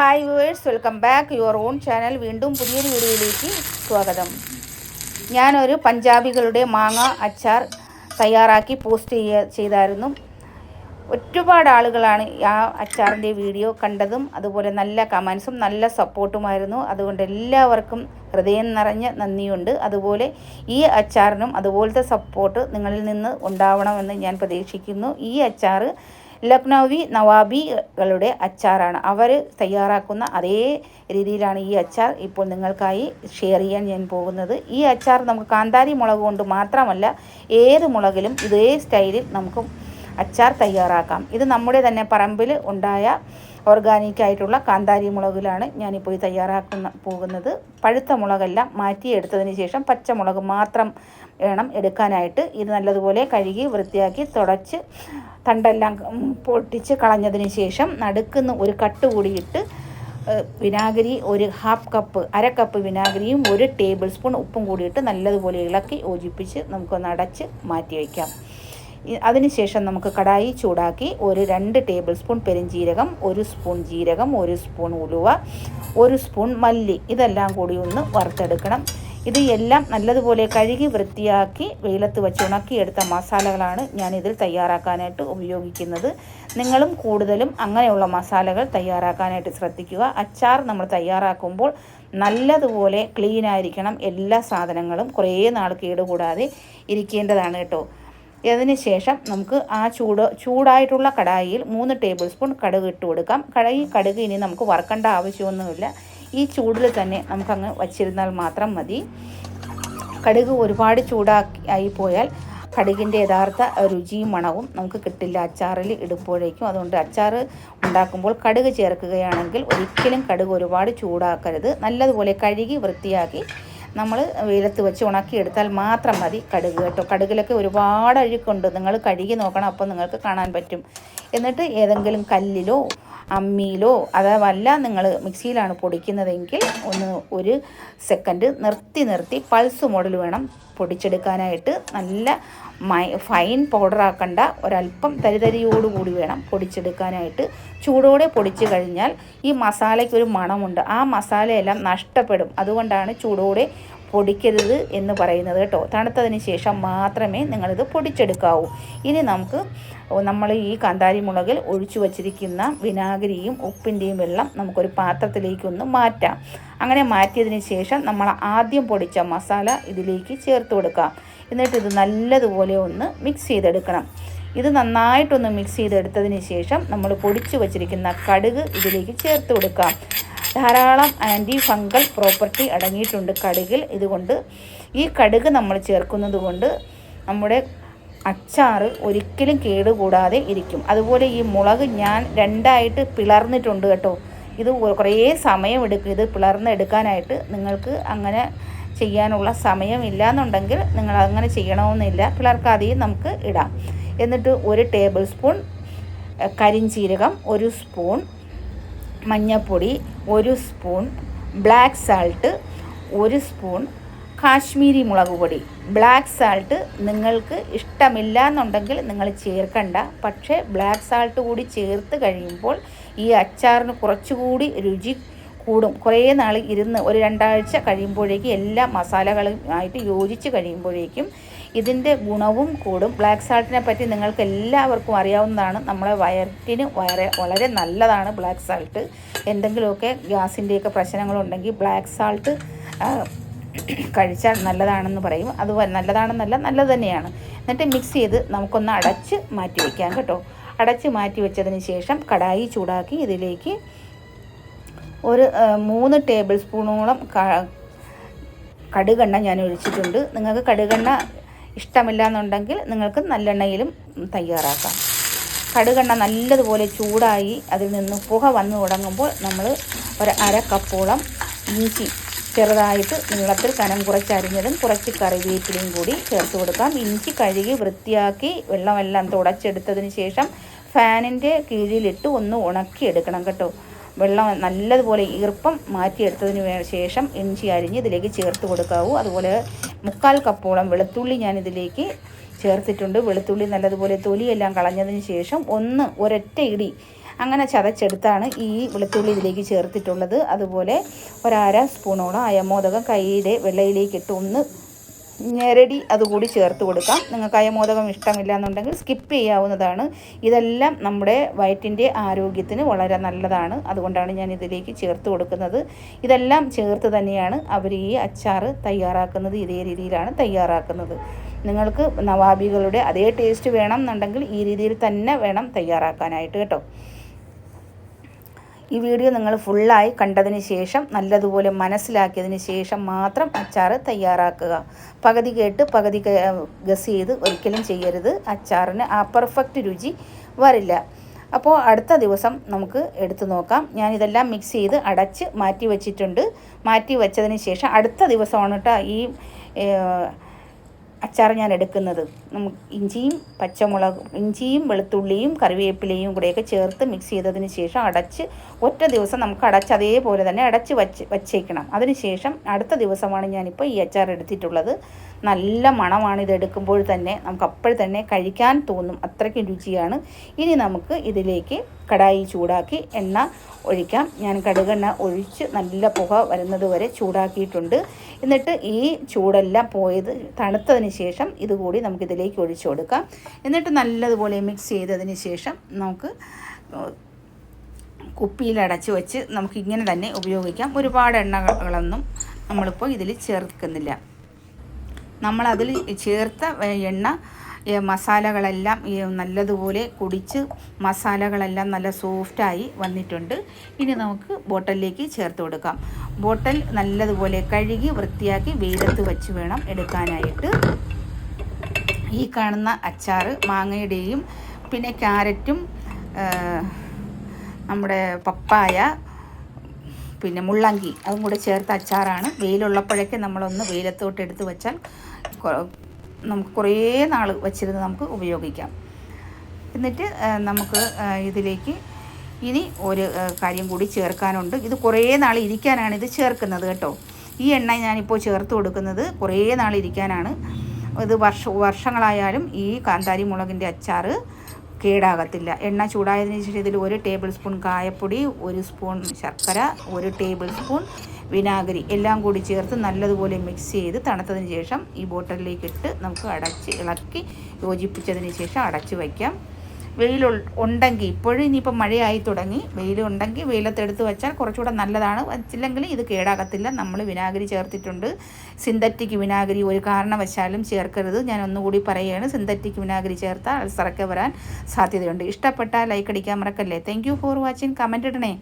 Hi viewers welcome back your own channel വീണ്ടും പുതിയൊരു വീഡിയോയിലേക്ക് സ്വാഗതം. ഞാനൊരു പഞ്ചാബികളുടെ മാങ്ങ അച്ചാർ തയ്യാറാക്കി പോസ്റ്റ് ചെയ്യ ചെയ്തായിരുന്നു. ഒരുപാട് ആളുകളാണ് ആ അച്ചാറിന്റെ വീഡിയോ കണ്ടതും അതുപോലെ നല്ല കമൻസും നല്ല സപ്പോർട്ടുമായിരുന്നു. അതുകൊണ്ട് എല്ലാവർക്കും ഹൃദയം നിറഞ്ഞ നന്ദിയുണ്ട്. അതുപോലെ ഈ അച്ചാറിനും അതുപോലത്തെ സപ്പോർട്ട് നിങ്ങളിൽ നിന്ന് ഉണ്ടാവണമെന്ന് ഞാൻ പ്രതീക്ഷിക്കുന്നു. ഈ അച്ചാർ ലക്നൗവി നവാബികളുടെ അച്ചാറാണ്. അവർ തയ്യാറാക്കുന്ന അതേ രീതിയിലാണ് ഈ അച്ചാർ ഇപ്പോൾ നിങ്ങൾക്കായി ഷെയർ ചെയ്യാൻ ഞാൻ പോകുന്നത്. ഈ അച്ചാർ നമുക്ക് കാന്താരി മുളക് കൊണ്ട് മാത്രമല്ല ഏത് മുളകിലും ഇതേ സ്റ്റൈലിൽ നമുക്ക് അച്ചാർ തയ്യാറാക്കാം. ഇത് നമ്മുടെ തന്നെ പറമ്പിൽ ഉണ്ടായ ഓർഗാനിക് ആയിട്ടുള്ള കാന്താരി മുളകിലാണ് ഞാനിപ്പോൾ തയ്യാറാക്കുന്ന പോകുന്നത്. പഴുത്ത മുളകെല്ലാം മാറ്റിയെടുത്തതിന് ശേഷം പച്ചമുളക് മാത്രം വേണം എടുക്കാനായിട്ട്. ഇത് നല്ലതുപോലെ കഴുകി വൃത്തിയാക്കി തുടച്ച് തണ്ടെല്ലാം പൊട്ടിച്ച് കളഞ്ഞതിന് ശേഷം നടുക്കുന്ന ഒരു കട്ട് കൂടിയിട്ട് വിനാഗിരി ഒരു ഹാഫ് കപ്പ് അര കപ്പ് വിനാഗിരിയും ഒരു ടേബിൾ സ്പൂൺ ഉപ്പും കൂടിയിട്ട് നല്ലതുപോലെ ഇളക്കി യോജിപ്പിച്ച് നമുക്കൊന്ന് അടച്ച് മാറ്റി വയ്ക്കാം അതിനുശേഷം നമുക്ക് കടായി ചൂടാക്കി ഒരു രണ്ട് ടേബിൾ സ്പൂൺ പെരുംജീരകം ഒരു സ്പൂൺ ജീരകം ഒരു സ്പൂൺ ഉലുവ ഒരു സ്പൂൺ മല്ലി. ഇതെല്ലാം കൂടി ഒന്ന് വറുത്തെടുക്കണം. ഇത് എല്ലാം നല്ലതുപോലെ കഴുകി വൃത്തിയാക്കി വെയിലത്ത് വെച്ച് ഉണക്കിയെടുത്ത മസാലകളാണ് ഞാൻ ഇതിൽ തയ്യാറാക്കാനായിട്ട് ഉപയോഗിക്കുന്നത്. നിങ്ങളും കൂടുതലും അങ്ങനെയുള്ള മസാലകൾ തയ്യാറാക്കാനായിട്ട് ശ്രദ്ധിക്കുക. അച്ചാർ നമ്മൾ തയ്യാറാക്കുമ്പോൾ നല്ലതുപോലെ ക്ലീൻ ആയിരിക്കണം എല്ലാ സാധനങ്ങളും. കുറേ നാൾ കേടുകൂടാതെ ഇരിക്കേണ്ടതാണ് കേട്ടോ. അതിന് ശേഷം നമുക്ക് ആ ചൂട് ചൂടായിട്ടുള്ള കടായിയിൽ മൂന്ന് ടേബിൾ സ്പൂൺ കടുക് ഇട്ട് കൊടുക്കാം. കടകി കടുക് ഇനി നമുക്ക് വറക്കേണ്ട ആവശ്യമൊന്നുമില്ല. ഈ ചൂടിൽ തന്നെ നമുക്കങ്ങ് വച്ചിരുന്നാൽ മാത്രം മതി. കടുക് ഒരുപാട് ചൂടാക്കി ആയി പോയാൽ കടുകിന്റെ യഥാർത്ഥ രുചിയും മണവും നമുക്ക് കിട്ടില്ല അച്ചാറിൽ ഇടുമ്പോഴേക്കും. അതുകൊണ്ട് അച്ചാർ ഉണ്ടാക്കുമ്പോൾ കടുക് ചേർക്കുകയാണെങ്കിൽ ഒരിക്കലും കടുക് ഒരുപാട് ചൂടാക്കരുത്. നല്ലതുപോലെ കഴുകി വൃത്തിയാക്കി നമ്മൾ വെയിലത്ത് വെച്ച് ഉണക്കിയെടുത്താൽ മാത്രം മതി കടുക് കേട്ടോ. കടുകിലൊക്കെ ഒരുപാട് അഴുക്കുണ്ട്. നിങ്ങൾ കഴുകി നോക്കണം അപ്പോൾ നിങ്ങൾക്ക് കാണാൻ പറ്റും. എന്നിട്ട് ഏതെങ്കിലും കല്ലിലോ അമ്മിയിലോ അതല്ല നിങ്ങൾ മിക്സിയിലാണ് പൊടിക്കുന്നതെങ്കിൽ ഒന്ന് ഒരു സെക്കൻഡ് നിർത്തി നിർത്തി പൾസ് മോഡൽ വേണം പൊടിച്ചെടുക്കാനായിട്ട്. നല്ല മൈ ഫൈൻ പൗഡർ ആക്കണ്ട. ഒരല്പം തരിതരിയോടുകൂടി വേണം പൊടിച്ചെടുക്കാനായിട്ട്. ചൂടോടെ പൊടിച്ചു കഴിഞ്ഞാൽ ഈ മസാലയ്ക്ക് ഒരു മണമുണ്ട്. ആ മസാലയെല്ലാം നഷ്ടപ്പെടും. അതുകൊണ്ടാണ് ചൂടോടെ പൊടിക്കരുത് എന്ന് പറയുന്നത് കേട്ടോ. തണുത്തതിന് ശേഷം മാത്രമേ നിങ്ങളിത് പൊടിച്ചെടുക്കാവൂ. ഇനി നമുക്ക് നമ്മൾ ഈ കാന്താരി മുളകിൽ ഒഴിച്ചു വച്ചിരിക്കുന്ന വിനാഗിരിയും ഉപ്പിന്റെയും വെള്ളം നമുക്കൊരു പാത്രത്തിലേക്കൊന്ന് മാറ്റാം. അങ്ങനെ മാറ്റിയതിന് ശേഷം നമ്മൾ ആദ്യം പൊടിച്ച മസാല ഇതിലേക്ക് ചേർത്ത് കൊടുക്കാം. എന്നിട്ട് ഇത് നല്ലതുപോലെ ഒന്ന് മിക്സ് ചെയ്തെടുക്കണം. ഇത് നന്നായിട്ടൊന്ന് മിക്സ് ചെയ്തെടുത്തതിന് ശേഷം നമ്മൾ പൊടിച്ചു വച്ചിരിക്കുന്ന കടുക് ഇതിലേക്ക് ചേർത്ത് കൊടുക്കാം. ധാരാളം ആന്റി ഫംഗൽ പ്രോപ്പർട്ടി അടങ്ങിയിട്ടുണ്ട് കടുകിൽ. ഇതുകൊണ്ട് ഈ കടുക് നമ്മൾ ചേർക്കുന്നത് കൊണ്ട് നമ്മുടെ അച്ചാർ ഒരിക്കലും കേടുകൂടാതെ ഇരിക്കും. അതുപോലെ ഈ മുളക് ഞാൻ രണ്ടായിട്ട് പിളർന്നിട്ടുണ്ട് കേട്ടോ. ഇത് കുറേ സമയമെടുക്കും ഇത് പിളർന്നെടുക്കാനായിട്ട് നിങ്ങൾക്ക് അങ്ങനെ ചെയ്യാനുള്ള സമയമില്ല എന്നുണ്ടെങ്കിൽ നിങ്ങൾ അങ്ങനെ ചെയ്യണമെന്നില്ല. പിളർക്കാതെയും നമുക്ക് ഇടാം. എന്നിട്ട് ഒരു ടേബിൾ സ്പൂൺ കരിഞ്ചീരകം ഒരു സ്പൂൺ മഞ്ഞൾപ്പൊടി ഒരു സ്പൂൺ ബ്ലാക്ക് സാൾട്ട് ഒരു സ്പൂൺ കാശ്മീരി മുളക് പൊടി. ബ്ലാക്ക് സാൾട്ട് നിങ്ങൾക്ക് ഇഷ്ടമില്ല എന്നുണ്ടെങ്കിൽ നിങ്ങൾ ചേർക്കണ്ട. പക്ഷേ ബ്ലാക്ക് സാൾട്ട് കൂടി ചേർത്ത് കഴിയുമ്പോൾ ഈ അച്ചാറിന് കുറച്ചുകൂടി രുചി കൂടും. കുറേ നാൾ ഇരുന്ന് ഒരു രണ്ടാഴ്ച കഴിയുമ്പോഴേക്കും എല്ലാ മസാലകളും ആയിട്ട് യോജിച്ച് കഴിയുമ്പോഴേക്കും ഇതിന്റെ ഗുണവും കൂടും. ബ്ലാക്ക് സാൾട്ടിനെ പറ്റി നിങ്ങൾക്ക് എല്ലാവർക്കും അറിയാവുന്നതാണ്. നമ്മളെ വയറ്റിന് വളരെ വളരെ നല്ലതാണ് ബ്ലാക്ക് സാൾട്ട്. എന്തെങ്കിലുമൊക്കെ ഗ്യാസിന്റെയൊക്കെ പ്രശ്നങ്ങളുണ്ടെങ്കിൽ ബ്ലാക്ക് സാൾട്ട് കഴിച്ചാൽ നല്ലതാണെന്ന് പറയും. അത് നല്ലതാണെന്നല്ല നല്ലത് തന്നെയാണ്. എന്നിട്ട് മിക്സ് ചെയ്ത് നമുക്കൊന്ന് അടച്ച് മാറ്റി വയ്ക്കാം കേട്ടോ. അടച്ച് മാറ്റി വെച്ചതിന് ശേഷം കടായി ചൂടാക്കി ഇതിലേക്ക് ഒരു മൂന്ന് ടേബിൾ സ്പൂണോളം കടുകെണ്ണ ഞാൻ ഒഴിച്ചിട്ടുണ്ട് നിങ്ങൾക്ക് കടുകെണ്ണ ഇഷ്ടമില്ല എന്നുണ്ടെങ്കിൽ നിങ്ങൾക്ക് നല്ലെണ്ണയിലും തയ്യാറാക്കാം. കടുകെണ്ണ നല്ലതുപോലെ ചൂടായി അതിൽ നിന്ന് പുക വന്നു തുടങ്ങുമ്പോൾ നമ്മൾ ഒരു അര കപ്പോളം ഇഞ്ചി ചെറുതായിട്ട് നീളത്തിൽ കനം കുറച്ചരിഞ്ഞതും കുറച്ച് കറിവേപ്പിലയും കൂടി ചേർത്ത് കൊടുക്കാം. ഇഞ്ചി കഴുകി വൃത്തിയാക്കി വെള്ളമെല്ലാം തുടച്ചെടുത്തതിന് ശേഷം ഫാനിന്റെ കീഴിലിട്ട് ഒന്ന് ഉണക്കിയെടുക്കണം കേട്ടോ. വെള്ളം നല്ലതുപോലെ ഈർപ്പം മാറ്റിയെടുത്തതിന് ശേഷം ഇഞ്ചി അരിഞ്ഞ് ഇതിലേക്ക് ചേർത്ത് കൊടുക്കാവൂ. അതുപോലെ മുക്കാൽ കപ്പോളം വെളുത്തുള്ളി ഞാൻ ഇതിലേക്ക് ചേർത്തിട്ടുണ്ട്. വെളുത്തുള്ളി നല്ലതുപോലെ തൊലിയെല്ലാം കളഞ്ഞതിന് ശേഷം ഒന്ന് ഒരൊറ്റ ഇടി അങ്ങനെ ചതച്ചെടുത്താണ് ഈ വെളുത്തുള്ളി ഇതിലേക്ക് ചേർത്തിട്ടുള്ളത്. അതുപോലെ ഒരര സ്പൂണോളം അയമോദകം കൈയുടെ വെള്ളയിലേക്കിട്ട് ഒന്ന് ഞെരടി അതുകൂടി ചേർത്ത് കൊടുക്കാം. നിങ്ങൾക്ക് അയമോദകം ഇഷ്ടമില്ല എന്നുണ്ടെങ്കിൽ സ്കിപ്പ് ചെയ്യാവുന്നതാണ്. ഇതെല്ലാം നമ്മുടെ വയറ്റിന്റെ ആരോഗ്യത്തിന് വളരെ നല്ലതാണ്. അതുകൊണ്ടാണ് ഞാൻ ഇതിലേക്ക് ചേർത്ത് കൊടുക്കുന്നത്. ഇതെല്ലാം ചേർത്ത് തന്നെയാണ് അവർ ഈ അച്ചാർ തയ്യാറാക്കുന്നത്. ഇതേ രീതിയിലാണ് തയ്യാറാക്കുന്നത്. നിങ്ങൾക്ക് നവാബികളുടെ അതേ ടേസ്റ്റ് വേണം എന്നുണ്ടെങ്കിൽ ഈ രീതിയിൽ തന്നെ വേണം തയ്യാറാക്കാനായിട്ട് കേട്ടോ. ഈ വീഡിയോ നിങ്ങൾ ഫുള്ളായി കണ്ടതിന് ശേഷം നല്ലതുപോലെ മനസ്സിലാക്കിയതിന് ശേഷം മാത്രം അച്ചാർ തയ്യാറാക്കുക. പകുതി കേട്ട് പകുതി ഗസ് ചെയ്ത് ഒരിക്കലും ചെയ്യരുത്. അച്ചാറിന് ആ പെർഫെക്റ്റ് രുചി വരില്ല. അപ്പോൾ അടുത്ത ദിവസം നമുക്ക് എടുത്തു നോക്കാം. ഞാനിതെല്ലാം മിക്സ് ചെയ്ത് അടച്ച് മാറ്റി വച്ചിട്ടുണ്ട്. മാറ്റി വെച്ചതിന് ശേഷം അടുത്ത ദിവസമാണ് കേട്ടോ ഈ അച്ചാർ ഞാൻ എടുക്കുന്നത്. നമുക്ക് ഇഞ്ചിയും പച്ചമുളക് ഇഞ്ചിയും വെളുത്തുള്ളിയും കറിവേപ്പിലയും കൂടെയൊക്കെ ചേർത്ത് മിക്സ് ചെയ്തതിന് ശേഷം അടച്ച് ഒറ്റ ദിവസം നമുക്ക് അടച്ച് അതേപോലെ തന്നെ അടച്ച് വച്ച് വച്ചേക്കണം. അതിനുശേഷം അടുത്ത ദിവസമാണ് ഞാനിപ്പോൾ ഈ അച്ചാർ എടുത്തിട്ടുള്ളത്. നല്ല മണമാണ് ഇത് എടുക്കുമ്പോൾ തന്നെ. നമുക്ക് അപ്പോൾ തന്നെ കഴിക്കാൻ തോന്നും. അത്രയ്ക്കും രുചിയാണ്. ഇനി നമുക്ക് ഇതിലേക്ക് കടായി ചൂടാക്കി എണ്ണ ഒഴിക്കാം. ഞാൻ കടുകെണ്ണ ഒഴിച്ച് നല്ല പുക വരുന്നത് വരെ ചൂടാക്കിയിട്ടുണ്ട്. എന്നിട്ട് ഈ ചൂടെല്ലാം പോയത് തണുത്തതിന് ശേഷം ഇതുകൂടി നമുക്കിതിലേക്ക് ഒഴിച്ചു കൊടുക്കാം. എന്നിട്ട് നല്ലതുപോലെ മിക്സ് ചെയ്തതിന് ശേഷം നമുക്ക് കുപ്പിയിലടച്ച് വെച്ച് നമുക്കിങ്ങനെ തന്നെ ഉപയോഗിക്കാം. ഒരുപാട് എണ്ണകളൊന്നും നമ്മളിപ്പോൾ ഇതിൽ ചേർക്കുന്നില്ല. നമ്മളതിൽ ചേർത്ത എണ്ണ മസാലകളെല്ലാം നല്ലതുപോലെ കുടിച്ച് മസാലകളെല്ലാം നല്ല സോഫ്റ്റായി വന്നിട്ടുണ്ട്. ഇനി നമുക്ക് ബോട്ടലിലേക്ക് ചേർത്ത് കൊടുക്കാം. ബോട്ടൽ നല്ലതുപോലെ കഴുകി വൃത്തിയാക്കി വെയിലത്ത് വെച്ച് വേണം എടുക്കാനായിട്ട്. ഈ കാണുന്ന അച്ചാർ മാങ്ങയുടെയും പിന്നെ ക്യാരറ്റും നമ്മുടെ പപ്പായ പിന്നെ മുള്ളങ്കി അതും കൂടെ ചേർത്ത അച്ചാറാണ്. വെയിലുള്ളപ്പോഴൊക്കെ നമ്മളൊന്ന് വെയിലത്തോട്ട് എടുത്ത് വെച്ചാൽ നമുക്ക് കുറേ നാൾ വച്ചിരുന്ന് നമുക്ക് ഉപയോഗിക്കാം. എന്നിട്ട് നമുക്ക് ഇതിലേക്ക് ഇനി ഒരു കാര്യം കൂടി ചേർക്കാനുണ്ട്. ഇത് കുറേ നാൾ ഇരിക്കാനാണ് ഇത് ചേർക്കുന്നത് കേട്ടോ. ഈ എണ്ണ ഞാനിപ്പോൾ ചേർത്ത് കൊടുക്കുന്നത് കുറേ നാൾ ഇരിക്കാനാണ്. ഇത് വർഷ വർഷങ്ങളായാലും ഈ കാന്താരി മുളകിന്റെ അച്ചാർ കേടാകത്തില്ല. എണ്ണ ചൂടായതിനു ശേഷം ഇതിൽ ഒരു ടേബിൾ സ്പൂൺ കായപ്പൊടി ഒരു സ്പൂൺ ശർക്കര ഒരു ടേബിൾ സ്പൂൺ വിനാഗിരി എല്ലാം കൂടി ചേർത്ത് നല്ലതുപോലെ മിക്സ് ചെയ്ത് തണുത്തതിന് ശേഷം ഈ ബോട്ടലിലേക്ക് ഇട്ട് നമുക്ക് അടച്ച് ഇളക്കി യോജിപ്പിച്ചതിന് ശേഷം അടച്ച് വയ്ക്കാം. വെയിൽ ഉണ്ടെങ്കിൽ ഇപ്പോഴും ഇനിയിപ്പോൾ മഴയായി തുടങ്ങി. വെയിലുണ്ടെങ്കിൽ വെയിലത്തെടുത്ത് വെച്ചാൽ കുറച്ചുകൂടെ നല്ലതാണ്. വച്ചില്ലെങ്കിൽ ഇത് കേടാകത്തില്ല. നമ്മൾ വിനാഗിരി ചേർത്തിട്ടുണ്ട്. സിന്തറ്റിക് വിനാഗിരി ഒരു കാരണവശാലും ചേർക്കരുത്. ഞാൻ ഒന്നുകൂടി പറയുകയാണ്. സിന്തറ്റിക് വിനാഗിരി ചേർത്താൽ അൾസറൊക്കെ വരാൻ സാധ്യതയുണ്ട്. ഇഷ്ടപ്പെട്ടാൽ ലൈക്ക് അടിക്കാൻ മറക്കല്ലേ. താങ്ക് ഫോർ വാച്ചിങ് കമന്റ് ഇടണേ.